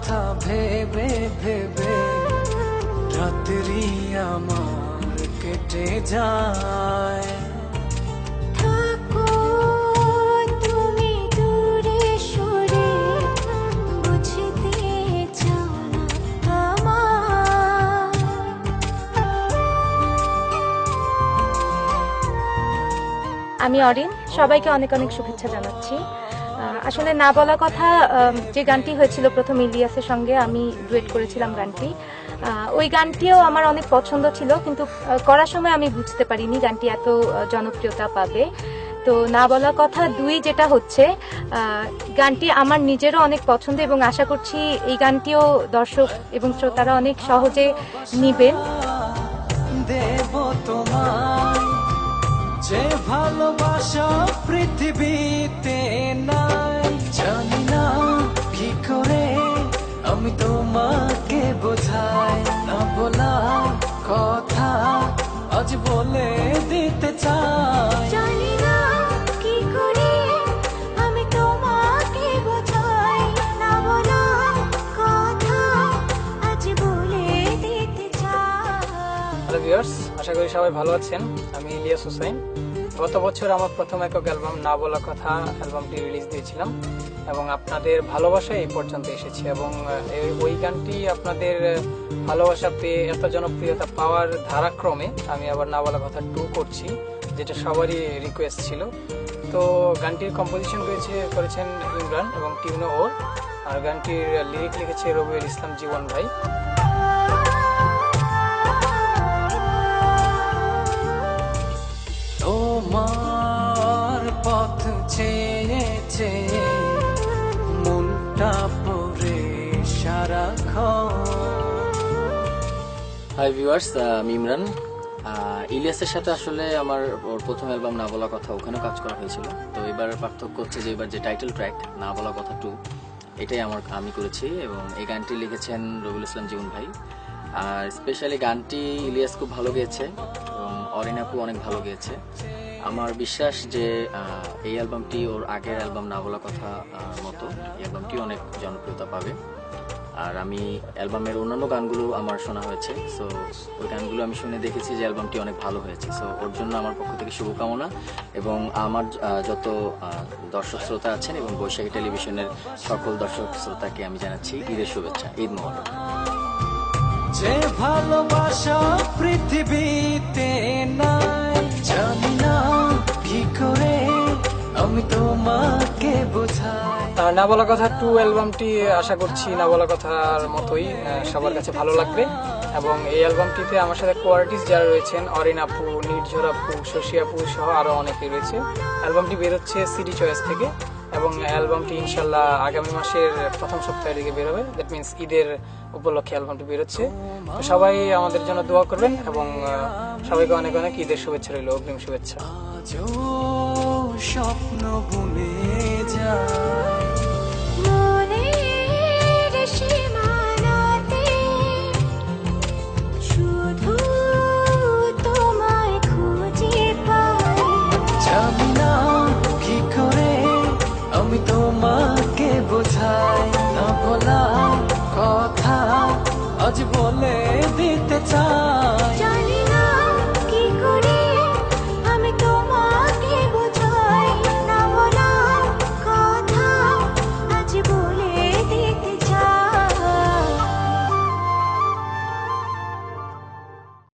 কথা ভেবে ভেবে রাত্রি আমার কেটে যায় থাকো তুমি দূরে সরে বুঝতে চাও আমি অরিন সবাইকে অনেক অনেক শুভেচ্ছা জানাচ্ছি। আসলে না বলা কথা যে গানটি হয়েছিল প্রথম ইলিয়াসের সঙ্গে আমি ডুয়েট করেছিলাম গানটি। ওই গানটিও আমার অনেক পছন্দ ছিল, কিন্তু করার সময় আমি বুঝতে পারিনি গানটি এত জনপ্রিয়তা পাবে। তো না বলা কথা দুই যেটা হচ্ছে গানটি আমার নিজেরও অনেক পছন্দ এবং আশা করছি এই গানটিও দর্শক এবং শ্রোতারা অনেক সহজে নিবেন। দেব যে ভালোবাসা পৃথিবীতে হ্যালো ভিউয়ার্স, আশা করি সবাই ভালো আছেন। আমি ইলিয়াস হোসেন। গত বছর আমার প্রথম একক অ্যালবাম না বলা কথা অ্যালবামটি রিলিজ দিয়েছিলাম এবং আপনাদের ভালোবাসা এই পর্যন্ত এসেছে এবং ওই গানটি আপনাদের ভালোবাসা পেয়ে এত জনপ্রিয়তা পাওয়ার ধারাক্রমে আমি আবার না বলা কথা টু করছি, যেটা সবারই রিকোয়েস্ট ছিল। তো গানটির কম্পোজিশন করেছে করেছেন ইমরান এবং টিউনো ওর। আর গানটির লিরিক লিখেছে রবিউল ইসলাম জীবন ভাই। পথ চেয়ে মনটা পড়ে সারাক্ষণ। হাই ভিউয়ার্স আমি ইমরান। ইলিয়াসের সাথে আসলে আমার ওর প্রথম অ্যালবাম না বলা কথা ওখানেও কাজ করা হয়েছিল। তো এবার পার্থক্য হচ্ছে যে এবার যে টাইটেল ট্র্যাক না বলা কথা টু এটাই আমার, আমি করেছি এবং এই গানটি লিখেছেন রবিউল ইসলাম জীবন ভাই। আর স্পেশালি গানটি ইলিয়াস খুব ভালো গেয়েছে এবং অরিনাপু অনেক ভালো গেয়েছে। আমার বিশ্বাস যে এই অ্যালবামটি ওর আগের অ্যালবাম না বলা কথা মতো এই অ্যালবামটি অনেক জনপ্রিয়তা পাবে। আর আমি অ্যালবামের অন্যান্য গানগুলো আমার শোনা হয়েছে সো ওই গানগুলো আমি শুনে দেখেছি যে অ্যালবামটি অনেক ভালো হয়েছে। সো ওর জন্য আমার পক্ষ থেকে শুভকামনা এবং আমার যত দর্শক শ্রোতা আছেন এবং বৈশাখী টেলিভিশনের সকল দর্শক শ্রোতাকে আমি জানাচ্ছি ঈদের শুভেচ্ছা। ঈদ যে ভালোবাসা পৃথিবীতে নাই। জানি না কি করে আমি তোমাকে বোঝাই। না বলা কথা টু অ্যালবামটি আশা করছি না বলা কথার মতোই সবার কাছে ভালো লাগবে। এবং এই অ্যালবামটিতে আমার সাথে কোয়ার্টিস যারা রয়েছেন, অরিন আপু নির্ঝর আপু শশী আপু সহ আরও অনেকে রয়েছে। অ্যালবামটি বেরোচ্ছে সিডি চয়েস থেকে। এবং অ্যালবামটি ইনশাল্লাহ আগামী মাসের প্রথম সপ্তাহের দিকে বেরোবে দ্যাট মিনস ঈদের উপলক্ষে অ্যালবামটি বেরোচ্ছে। তো সবাই আমাদের জন্য দোয়া করবেন এবং সবাইকে অনেক অনেক ঈদের শুভেচ্ছা রইল, অগ্রিম শুভেচ্ছা। স্বপ্ন বুনে যায়।